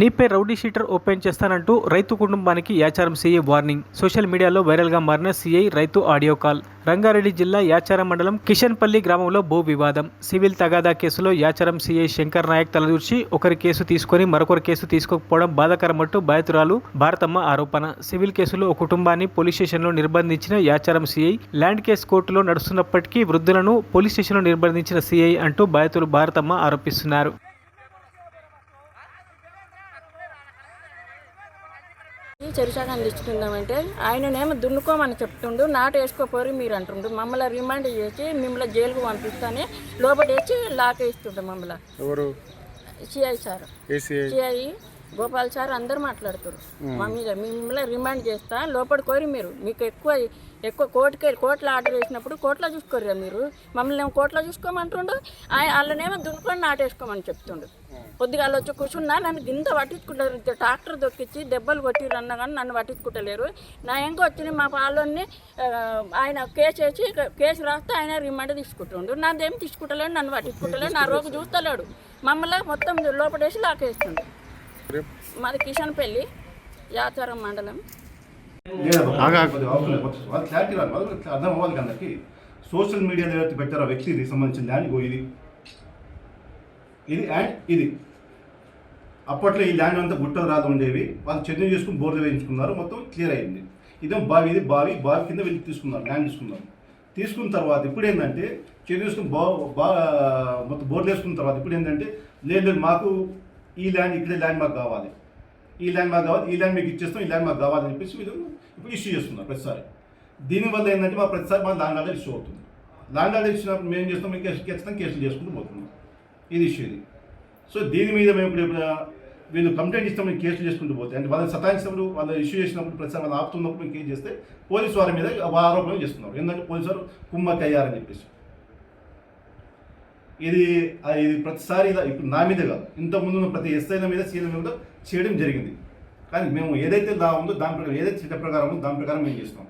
నీపై rowdy sheeter open చేస్తానంటూ రైతు కుటుంబానికి యాచారం సీఐ వార్నింగ్. సోషల్ మీడియాలో వైరల్గా మారిన సీఐ రైతు ఆడియో కాల్. రంగారెడ్డి జిల్లా యాచారం మండలం కిషన్పల్లి గ్రామంలో భూ వివాదం. సివిల్ తగాదా కేసులో యాచారం సీఐ శంకర్ నాయక్ తలదూర్చి ఒకరి కేసు తీసుకొని మరొకరు కేసు తీసుకోకపోవడం బాధాకరమంటూ బాధితురాలు భారతమ్మ ఆరోపణ. సివిల్ కేసులో ఒక కుటుంబాన్ని పోలీస్ స్టేషన్లో నిర్బంధించిన యాచారం సీఐ ల్యాండ్ కేసు కోర్టులో నడుస్తున్నప్పటికీ వృద్ధులను పోలీస్ స్టేషన్లో నిర్బంధించిన సీఐ అంటూ బాధితులు భారతమ్మ ఆరోపిస్తున్నారు. చెరుసాగం తెచ్చుకుందామంటే ఆయననేమో దున్నుకోమని చెప్తుండు నాటు వేసుకోపోరి మీరు అంటుండు. మమ్మల్ని రిమాండ్ చేసి మిమ్మల్ని జైలుకు పంపిస్తానే లోపల వేసి లాక్ వేస్తుండు మమ్మల్ని. ఎవరు? CI sir. CI? Gopal sir అందరు మాట్లాడుతారు. మా మీద మిమ్మల్ని రిమాండ్ చేస్తా లోపల కోరి మీరు. మీకు ఎక్కువ ఎక్కువ కోర్టుకి కోర్టులో ఆర్డర్ వేసినప్పుడు కోర్టులో చూసుకోరు మీరు. మమ్మల్ని ఏమో కోర్టులో చూసుకోమంటుండు ఆయన వాళ్ళనేమో దున్నుకొని నాటేసుకోమని చెప్తుండు. కొద్దిగా వచ్చి కూర్చున్నా నన్ను గింత పట్టించుకుంటారు. ట్రాక్టర్ దొక్కించి దెబ్బలు కొట్టిరు అన్న కానీ నన్ను పట్టించుకుంటలేరు. నా ఎంక వచ్చిన మా పాలన్ని ఆయన కేసు వేసి కేసు రాస్తే ఆయన రిమాండ్ తీసుకుంటుండు. నాదేం తీసుకుంటలేడు నన్ను పట్టించుకుంటలేడు నా రోజు చూస్తలేడు. మమ్మల్ని మొత్తం లోపడేసి లాకేస్తుండు. మాది కిషన్పల్లి యాచారం మండలం. క్లారిటీ అర్థం అవ్వాలి అందరికి. సోషల్ మీడియాలో పెట్టారో ఆ వ్యక్తికి సంబంధించిన దానికి ఇది. ఇది అండ్ ఇది. అప్పట్లో ఈ ల్యాండ్ అంతా గుట్టలు రాదు ఉండేవి. వాళ్ళు చర్య చేసుకుని బోర్లు వేయించుకున్నారు. మొత్తం క్లియర్ అయింది. ఇదేం బావి ఇది? బావి. బావి కింద వెళ్ళి తీసుకున్నారు. ల్యాండ్ తీసుకున్నారు. తీసుకున్న తర్వాత ఇప్పుడు ఏంటంటే చర్య చేసుకుని బా బా మొత్తం బోర్లు వేసుకున్న తర్వాత ఇప్పుడు ఏంటంటే లేదు లేదు మాకు ఈ ల్యాండ్ ఇక్కడే ల్యాండ్ మాకు కావాలి. ఈ ల్యాండ్ మాకు కావాలి. ఈ ల్యాండ్ మీకు ఇచ్చేస్తాం. ఈ ల్యాండ్ మాకు కావాలని చెప్పేసి వీళ్ళు ఇప్పుడు ఇష్యూ చేస్తున్నారు ప్రతిసారి. దీనివల్ల ఏంటంటే మా ప్రతిసారి మా ల్యాండ్ ఆర్డర్ ఇష్యూ అవుతుంది. ల్యాండ్ ఆర్డర్ ఇచ్చినప్పుడు మేము చేస్తాం? మేము కేసు ఖచ్చితంగా కేసులు చేసుకుంటూ పోతున్నాం. ఇది ఇష్యూ ఇది. సో దీని మీద మేము ఇప్పుడు ఇప్పుడు వీళ్ళు కంప్లైంట్ ఇస్తాం మేము కేసులు చేసుకుంటూ పోతే అంటే వాళ్ళని సతాయించినప్పుడు వాళ్ళు ఇష్యూ చేసినప్పుడు ప్రతిసారి వాళ్ళు ఆపుతున్నప్పుడు మేము కేసు చేస్తే పోలీసు వారి మీద ఆరోపణలు చేస్తున్నారు. ఎందుకంటే పోలీసు వారు కుమ్మక్క అయ్యారని చెప్పేసి. ఇది ఇది ప్రతిసారి ఇలా ఇప్పుడు నా మీద కాదు. ఇంతకుముందు ఉన్న ప్రతి ఎస్ఐల మీద సీఎల మీద చేయడం జరిగింది. కానీ మేము ఏదైతే దా ఉందో దాని ప్రకారం ఏదైతే చట్ట ప్రకారం ఉందో దాని ప్రకారం మేము చేస్తాం